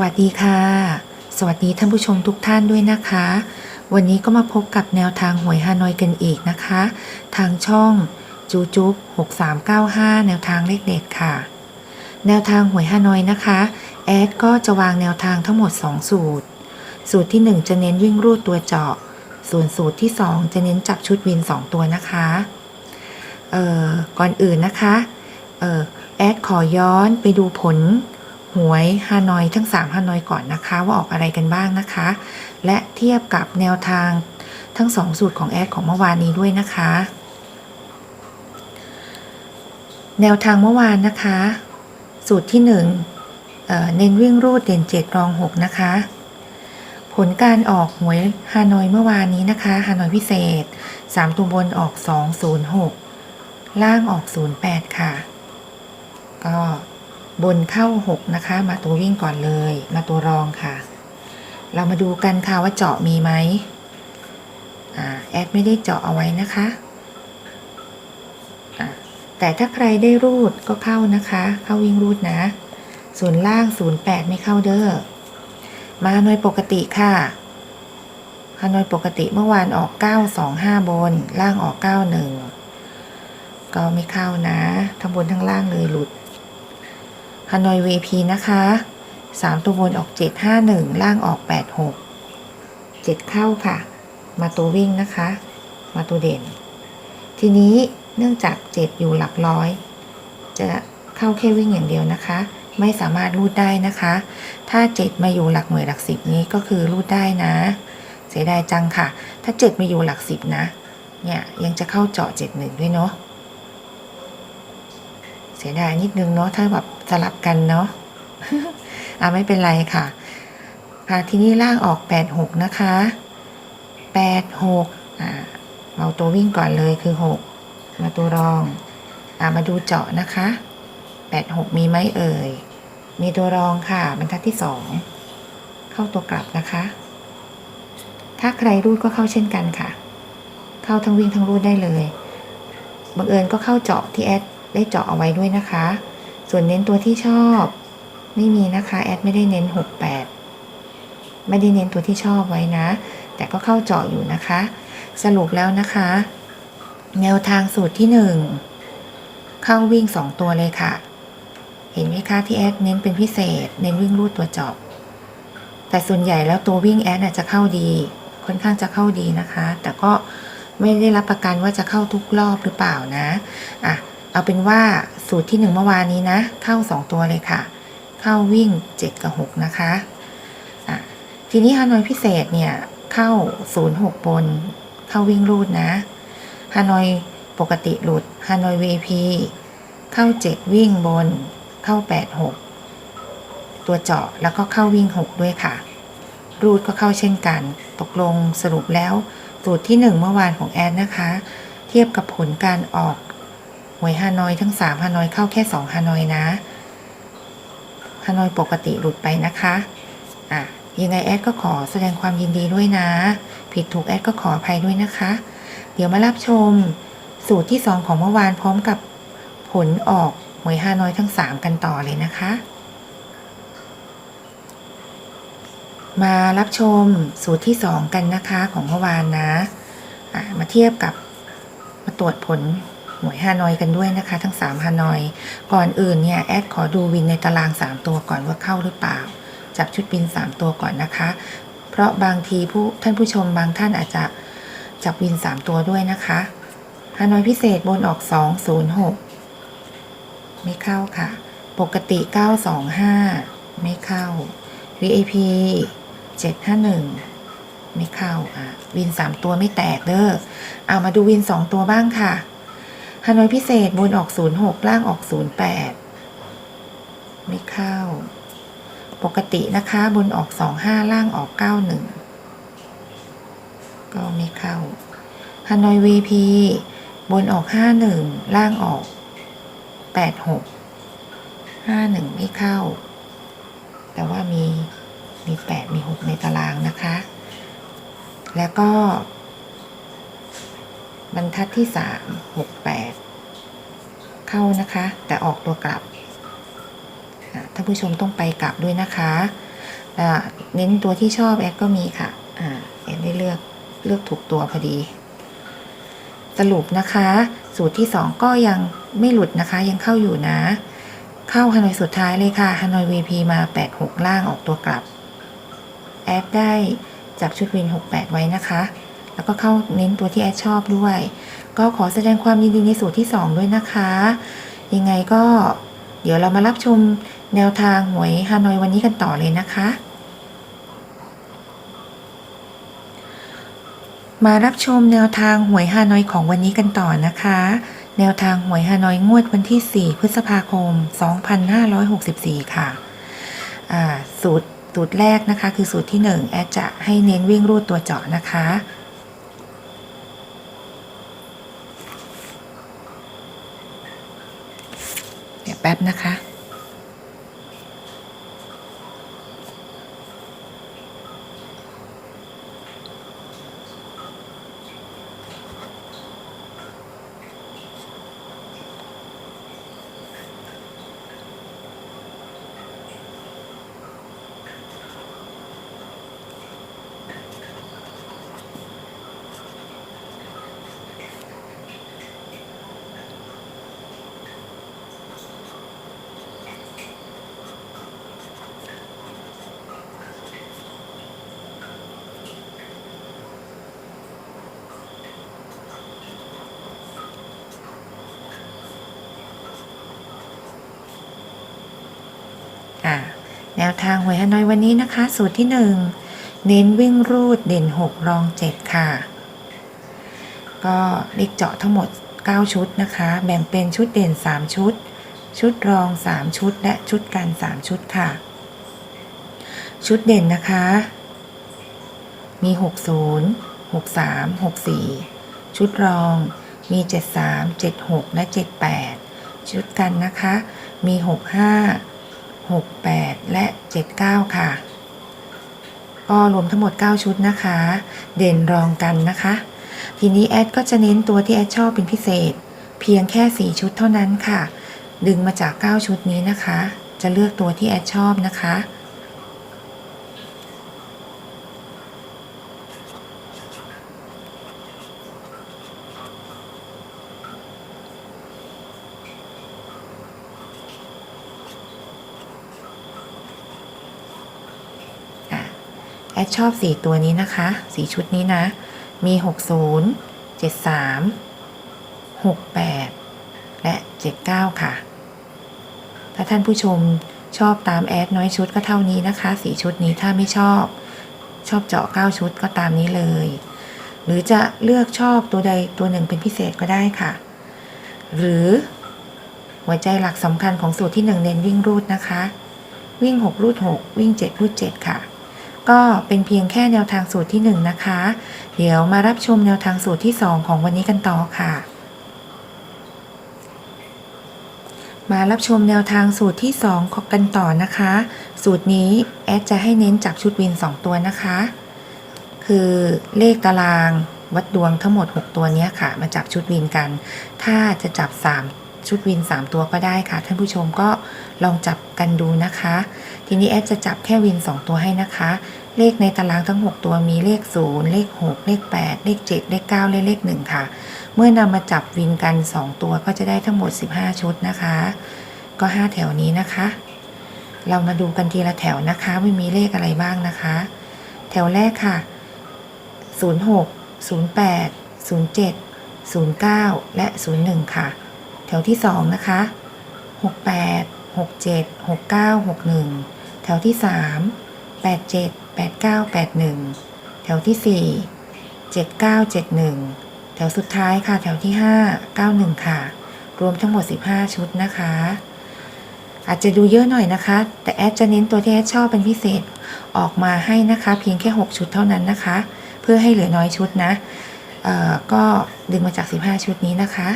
วัสดีค่ะ สวัสดีท่านผู้ชมทุกท่านด้วยนะคะ วันนี้ก็มาพบกับแนวทางหวยฮานอยกันอีกนะคะ ทางช่องจูจุ๊บ6395 แนวทางเลขเด็ดค่ะ แนวทางหวยฮานอยนะคะ แอดก็จะวางแนวทางทั้งหมด 2 สูตร สูตรที่ 1 จะเน้นวิ่งรูดตัวเจาะ ส่วนสูตรที่ 2 จะเน้นจับชุดวิน 2 ตัวนะคะเอ่อก่อนอื่นนะคะเอ่อแอดขอย้อนไปดูผล หวยฮานอยทั้ง 3ฮานอยก่อนนะคะ ว่าออกอะไรกันบ้างนะคะ และเทียบกับแนวทางทั้ง 2 สูตรของแอดของเมื่อวานนี้ด้วยนะคะ แนวทางเมื่อวานนะคะ สูตรที่1เอ่อเน้นวิ่งรูดเด่น 7 รอง 6 นะคะ ผลการออกหวยฮานอยเมื่อวานนี้นะคะฮานอยพิเศษ 3 ตัวบนออก 206 ล่างออก 08 ค่ะ ก็ บนเข้า 6 นะคะ มาตัววิ่งก่อนเลย มาตัวรองค่ะ เรามาดูกันค่ะว่าเจาะมีไหมอแอดไม่ได้เจาะเอาไว้นะคะแต่ถ้าใครได้รูดก็เข้านะคะ เข้าวิ่งรูดนะส่วนล่าง 08 ไม่เข้าเด้อ มาหน่วยปกติค่ะฮานอยปกติเมื่อวานออก 925 บน ล่างออก 91 ก็ไม่เข้านะ ทั้งบนทั้งล่างเลยหลุด ฮานอย VP นะคะ 3 ตัวบนออก 751 ล่างออก 86 7 เข้าค่ะ มาตัววิ่งนะคะ มาตัวเด่น ทีนี้เนื่องจาก 7 อยู่หลักร้อย จะเข้าแค่วิ่งอย่างเดียวนะคะ ไม่สามารถรูดได้นะคะ ถ้า 7 มาอยู่หลักหน่วยหลักสิบนี้ก็คือรูดได้นะ เสียดายจังค่ะ ถ้า 7 มาอยู่หลักสิบนะ เนี่ยยังจะเข้าเจาะ 71 ด้วยเนาะ เสียดายนิดนึงเนาะถ้าแบบสลับกันเนาะอะไม่เป็นไรค่ะ ค่ะทีนี้ล่างออก 86 นะคะ 86อ่าเอาตัววิ่งก่อนเลยคือ 6 มาตัวรองอ่ามาดูเจาะนะคะ 86 มีไหมเอ่ย มีตัวรองค่ะ บรรทัดที่ 2 เข้าตัวกลับนะคะ ถ้าใครรูดก็เข้าเช่นกันค่ะ เข้าทั้งวิ่งทั้งรูดได้เลยบังเอิญก็เข้าเจาะที่แอด ได้เจาะเอาไว้ด้วยนะคะ ส่วนเน้นตัวที่ชอบ ไม่มีนะคะแอดไม่ได้เน้น 68 ไม่ได้เน้นตัวที่ชอบไว้นะ แต่ก็เข้าเจาะอยู่นะคะ สรุปแล้วนะคะ แนวทางสูตรที่ 1 เข้าวิ่ง 2 ตัวเลยค่ะ เห็นไหมคะที่แอดเน้นเป็นพิเศษ เน้นวิ่งรูดตัวเจาะแต่ส่วนใหญ่แล้วตัววิ่งแอดอาจจะเข้าดีค่อนข้างจะเข้าดีนะคะ แต่ก็ไม่ได้รับประกันว่าจะเข้าทุกรอบหรือเปล่านะ อะ เอาเป็นว่าสูตรที่หนึ่งเมื่อวานนี้นะ เข้า 2 ตัวเลยค่ะ เข้าวิ่ง 7 กับ 6 นะคะะทีนี้ฮานอยพิเศษเนี่ยเข้า 06 บน เข้าวิ่งรูดนะฮานอยปกติหลุดฮานอย VP เข้า 7 วิ่งบน เข้า 8 6 ตัวเจาะแล้วก็เข้าวิ่ง 6 ด้วยค่ะ รูดก็เข้าเช่นกัน ตกลงสรุปแล้วสูตรที่ 1 เมื่อวานของแอดนะคะ เทียบกับผลการออก หวยฮานอยทั้ง3ฮานอยเข้าแค่2ฮานอยนะฮานอยปกติหลุดไปนะคะอะยังไงแอดก็ขอแสดงความยินดีด้วยนะ ผิดถูกแอดก็ขออภัยด้วยนะคะ เดี๋ยวมารับชมสูตรที่2ของเมื่อวานพร้อมกับผลออกหวยฮานอยทั้ง3กันต่อเลยนะคะ มารับชมสูตรที่2กันนะคะของเมื่อวานนะะมาเทียบกับมาตรวจผล หวยฮานอยกันด้วยนะคะ ทั้ง 3ฮานอย ก่อนอื่นเนี่ยแอดขอดูวินในตาราง 3 ตัวก่อนว่าเข้าหรือเปล่า จับชุดวิน 3 ตัวก่อนนะคะ เพราะบางทีผู้ท่านผู้ชมบางท่านอาจจะจับวิน 3 ตัวด้วยนะคะฮานอยพิเศษบนออก 206 ไม่เข้าค่ะ ปกติ 925 ไม่เข้า VIP 751 ไม่เข้าอะวิน 3 ตัวไม่แตกเด้อเอามาดูวิน 2 ตัวบ้างค่ะ ฮานอยพิเศษบนออก 06 ล่างออก 08 ไม่เข้า ปกตินะคะบนออก 25 ล่างออก 91 ก็ไม่เข้าฮานอย VP บนออก 51 ล่างออก 86 51 ไม่เข้า แต่ว่ามีมี 8 มี 6 ในตารางนะคะ แล้วก็ บรรทัดที่สามหกแปด เข้านะคะ แต่ออกตัวกลับท่านผู้ชมต้องไปกลับด้วยนะคะเน้นตัวที่ชอบแอดก็มีค่ะแอดได้เลือกเลือกถูกตัวพอดี สรุปนะคะ สูตรที่ 2 ก็ยังไม่หลุดนะคะ ยังเข้าอยู่นะ เข้าฮานอยสุดท้ายเลยค่ะฮานอย VP มา 86 ล่างออกตัวกลับ แอดได้จับชุดวิน 68 ไว้นะคะ แล้วก็เข้าเน้นตัวที่แอดชอบด้วย ก็ขอแสดงความยินดีในสูตรที่ 2 ด้วยนะคะ ยังไงก็เดี๋ยวเรามารับชมแนวทางหวยฮานอยวันนี้กันต่อเลยนะคะ มารับชมแนวทางหวยฮานอยของวันนี้กันต่อนะคะ แนวทางหวยฮานอยงวดวันที่ 4 พฤษภาคม 2564 ค่ะอ่าสูตรสูตรแรกนะคะ คือสูตรที่ 1 แอดจะให้เน้นวิ่งรูดตัวเจาะนะคะ เดี๋ยวแป๊บนะคะ อ่าแน วทางหวยฮานอยวันนี้นะคะ สูตรที่ 1 เน้นวิ่งรูดเด่น 6 รอง 7 ค่ะ ก็เลขเจาะทั้งหมด 9 ชุดนะคะ แบ่งเป็นชุดเด่น 3 ชุด ชุดรอง 3 ชุด และชุดกัน 3 ชุดค่ะ ชุดเด่นนะคะ มี 60 63 64 ชุดรองมี 73 76 และ 78 ชุดกันนะคะ มี 65 68 และ 79 ค่ะ ก็รวมทั้งหมด 9 ชุดนะคะ เด่นรองกันนะคะ ทีนี้แอดก็จะเน้นตัวที่แอดชอบเป็นพิเศษ เพียงแค่ 4 ชุดเท่านั้นค่ะ ดึงมาจาก 9 ชุดนี้นะคะ จะเลือกตัวที่แอดชอบนะคะอะ แอดชอบ4ตัวนี้นะคะ4ชุดนี้นะ มี 60 73 68 และ 79 ค่ะ ถ้าท่านผู้ชมชอบตามแอดน้อยชุดก็เท่านี้นะคะ4ชุดนี้ถ้าไม่ชอบ ชอบเจาะ 9 ชุดก็ตามนี้เลย หรือจะเลือกชอบตัวใดตัวหนึ่งเป็นพิเศษก็ได้ค่ะ หรือหัวใจหลักสำคัญของสูตรที่ 1 เน้นวิ่งรูดนะคะ วิ่ง 6 รูด 6 วิ่ง 7 รูด 7 ค่ะ ก็เป็นเพียงแค่แนวทางสูตรที่ 1 นะคะ เดี๋ยวมารับชมแนวทางสูตรที่ 2 ของวันนี้กันต่อค่ะ มารับชมแนวทางสูตรที่2ของกันต่อนะคะ สูตรนี้แอดจะให้เน้นจับชุดวิน 2 ตัวนะคะ คือเลขตารางวัดดวงทั้งหมด 6 ตัวนี้ค่ะ มาจับชุดวินกัน ถ้าจะจับ 3ชุดวิน 3 ตัวก็ได้ค่ะ ท่านผู้ชมก็ลองจับกันดูนะคะ ทีนี้แอดจะจับแค่วิน 2 ตัวให้นะคะ เลขในตารางทั้ง 6 ตัวมีเลข 0 เลข 6 เลข 8 เลข 7 เลข 9 และเลข 1 ค่ะ เมื่อนำมาจับวินกัน 2 ตัวก็จะได้ทั้งหมด 15 ชุดนะคะ ก็ 5 แถวนี้นะคะ เรามาดูกันทีละแถวนะคะไม่มีเลขอะไรบ้างนะคะ แถวแรกค่ะ 06 08 07 09 และ 01 ค่ะ แถวที่ 2 นะคะ 68 67 69 61 แถวที่ 3 87 89 81 แถวที่ 4 79 71 แถวสุดท้ายค่ะ แถวที่ 5 91 ค่ะ รวมทั้งหมด 15 ชุดนะคะ อาจจะดูเยอะหน่อยนะคะ แต่แอดจะเน้นตัวที่แอดชอบเป็นพิเศษ ออกมาให้นะคะ เพียงแค่ 6 ชุดเท่านั้นนะคะ เพื่อให้เหลือน้อยชุดนะก็ดึงมาจาก 15 ชุดนี้นะคะ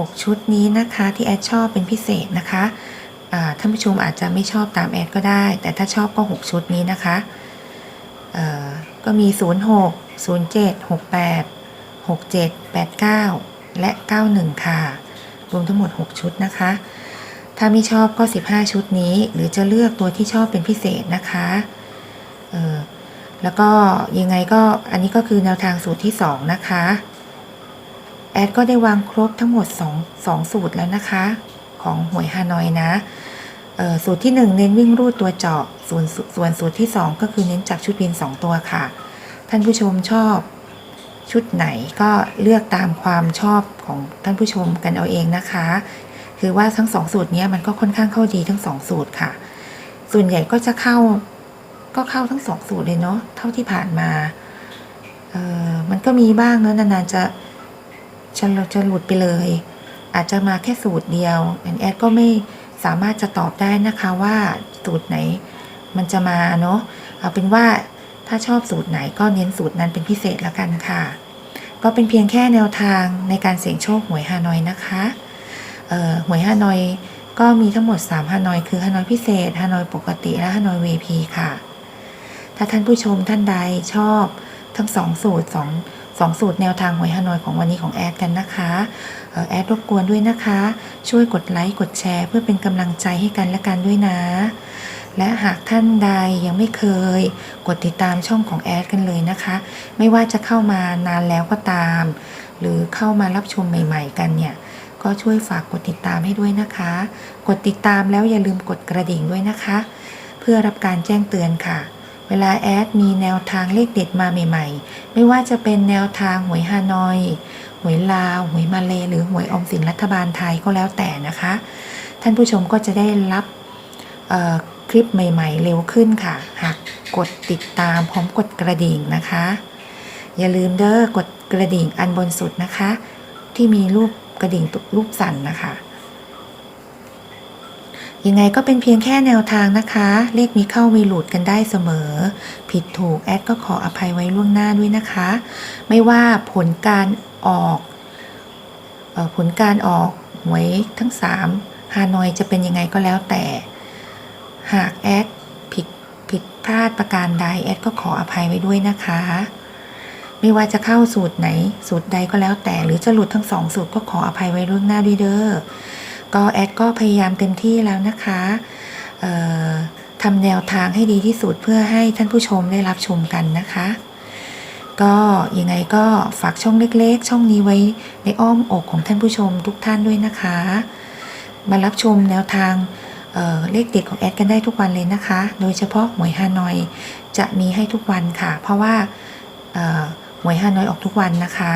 6 ชุดนี้นะคะที่แอดชอบเป็นพิเศษนะคะท่านผู้ชมอาจจะไม่ชอบตามแอดก็ได้ แต่ถ้าชอบก็ 6 ชุดนี้นะคะก็มี 06 07 68 67 89 และ 91 ค่ะ รวมทั้งหมด 6 ชุดนะคะ ถ้าไม่ชอบก็ 15 ชุดนี้ หรือจะเลือกตัวที่ชอบเป็นพิเศษนะคะแล้วก็ยังไงก็อันนี้ก็คือแนวทางสูตรที่ 2 นะคะ แอดก็ได้วางครบทั้งหมด2 2สูตรแล้วนะคะ ของหวยฮานอยนะสูตรที่ 1 เน้นวิ่งรูดตัวเจาะส่วนส่วนสูตรที่ 2 ก็คือเน้นจากชุดบิน 2 ตัวค่ะ ท่านผู้ชมชอบชุดไหนก็เลือกตามความชอบของท่านผู้ชมกันเอาเองนะคะ คือว่าทั้งสองสูตรนี้มันก็ค่อนข้างเข้าดีทั้งสองสูตรค่ะ ส่วนใหญ่ก็จะเข้าก็เข้าทั้งสองสูตรเลยเนาะเท่าที่ผ่านมาเออมันก็มีบ้างเนอะนานๆจะ จะจะหลุดไปเลย อาจจะมาแค่สูตรเดียวแอนแอดก็ไม่สามารถจะตอบได้นะคะว่าสูตรไหนมันจะมาเนาะเอาเป็นว่าถ้าชอบสูตรไหนก็เน้นสูตรนั้นเป็นพิเศษละกันค่ะ ก็เป็นเพียงแค่แนวทางในการเสี่ยงโชคหวยฮานอยนะคะเอ่อหวยฮานอยก็มีทั้งหมด 3ฮานอยคือฮานอยพิเศษฮานอยปกติและฮานอย VP ค่ะ ถ้าท่านผู้ชมท่านใดชอบทั้ง 2 สูตร 2 2 สูตรแนวทางหวยฮานอยของวันนี้ของแอดกันนะคะแอดรบกวนด้วยนะคะ ช่วยกดไลค์กดแชร์ เพื่อเป็นกำลังใจให้กันและกันด้วยนะ และหากท่านใดยังไม่เคย กดติดตามช่องของแอดกันเลยนะคะ ไม่ว่าจะเข้ามานานแล้วก็ตาม หรือเข้ามารับชมใหม่ ๆ กันเนี่ยก็ช่วยฝากกดติดตามให้ด้วยนะคะ กดติดตามแล้วอย่าลืมกดกระดิ่งด้วยนะคะ เพื่อรับการแจ้งเตือนค่ะ เวลาแอดมีแนวทางเลขเด็ดมาใหม่ ๆ ไม่ว่าจะเป็นแนวทางหวยฮานอย หวยลาว หวยมาเลหรือหวยอมสินรัฐบาลไทยก็แล้วแต่นะคะ ท่านผู้ชมก็จะได้รับคลิปใหม่ ๆ เร็วขึ้นค่ะ หากกดติดตามพร้อมกดกระดิ่งนะคะ อย่าลืมเด้อกดกระดิ่งอันบนสุดนะคะ ที่มีรูปกระดิ่งรูปสั่นนะคะ ยังไงก็เป็นเพียงแค่แนวทางนะคะ เลขมีเข้ามีหลุดกันได้เสมอ ผิดถูกแอดก็ขออภัยไว้ล่วงหน้าด้วยนะคะ ไม่ว่าผลการออกออผลการออกหวยทั้ง3ฮานอยจะเป็นยังไงก็แล้วแต่ หากแอดผิดผิดพลาดประการใดแอดก็ขออภัยไว้ด้วยนะคะ ไม่ว่าจะเข้าสูตรไหนสูตรใดก็แล้วแต่ หรือจะหลุดทั้งสองสูตรก็ขออภัยไว้ล่วงหน้าด้วยเด้อ ก็แอดก็พยายามเต็มที่แล้วนะคะทำแนวทางให้ดีที่สุดเพื่อให้ท่านผู้ชมได้รับชมกันนะคะ ก็ยังไงก็ฝากช่องเล็กๆ ช่องนี้ไว้ในอ้อมอกของท่านผู้ชมทุกท่านด้วยนะคะ มารับชมแนวทางเเลขเด็ดของแอดกันได้ทุกวันเลยนะคะ โดยเฉพาะหวยฮานอยจะมีให้ทุกวันค่ะ เพราะว่าหวยฮานอยออกทุกวันนะคะ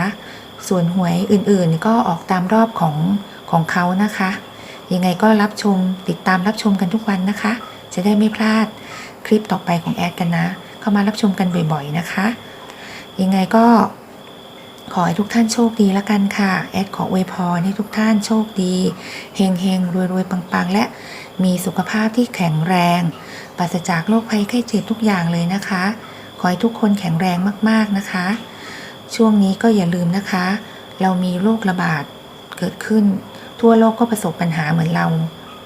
ส่วนหวยอื่นๆก็ออกตามรอบของของเขานะคะ ยังไงก็รับชมติดตามรับชมกันทุกวันนะคะ จะได้ไม่พลาดคลิปต่อไปของแอดกันนะ เข้ามารับชมกันบ่อยๆนะคะ ยังไงก็ขอให้ทุกท่านโชคดีล้วกันค่ะ แอดขออวยพรให้ทุกท่านโชคดี เฮงเฮงรวยรวยๆปังๆ และมีสุขภาพที่แข็งแรง ปราศจากโรคภัยไข้เจ็บทุกอย่างเลยนะคะ ขอให้ทุกคนแข็งแรงมากๆนะคะ ช่วงนี้ก็อย่าลืมนะคะ เรามีโรคระบาดเกิดขึ้น ทั่วโลกก็ประสบปัญหาเหมือนเรา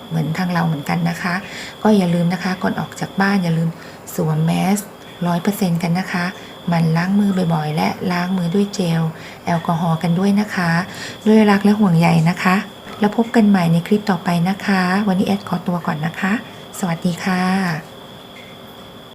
เหมือนทางเราเหมือนกันนะคะ ก็อย่าลืมนะคะก่อนออกจากบ้านอย่าลืมสวมแมสร้อยเปอร์เซ็นต์กันนะคะมันล้างมือบ่อยๆ และล้างมือด้วยเจล แอลกอฮอล์กันด้วยนะคะ ด้วยรักและห่วงใยนะคะ แล้วพบกันใหม่ในคลิปต่อไปนะคะ วันนี้แอดขอตัวก่อนนะคะ สวัสดีค่ะ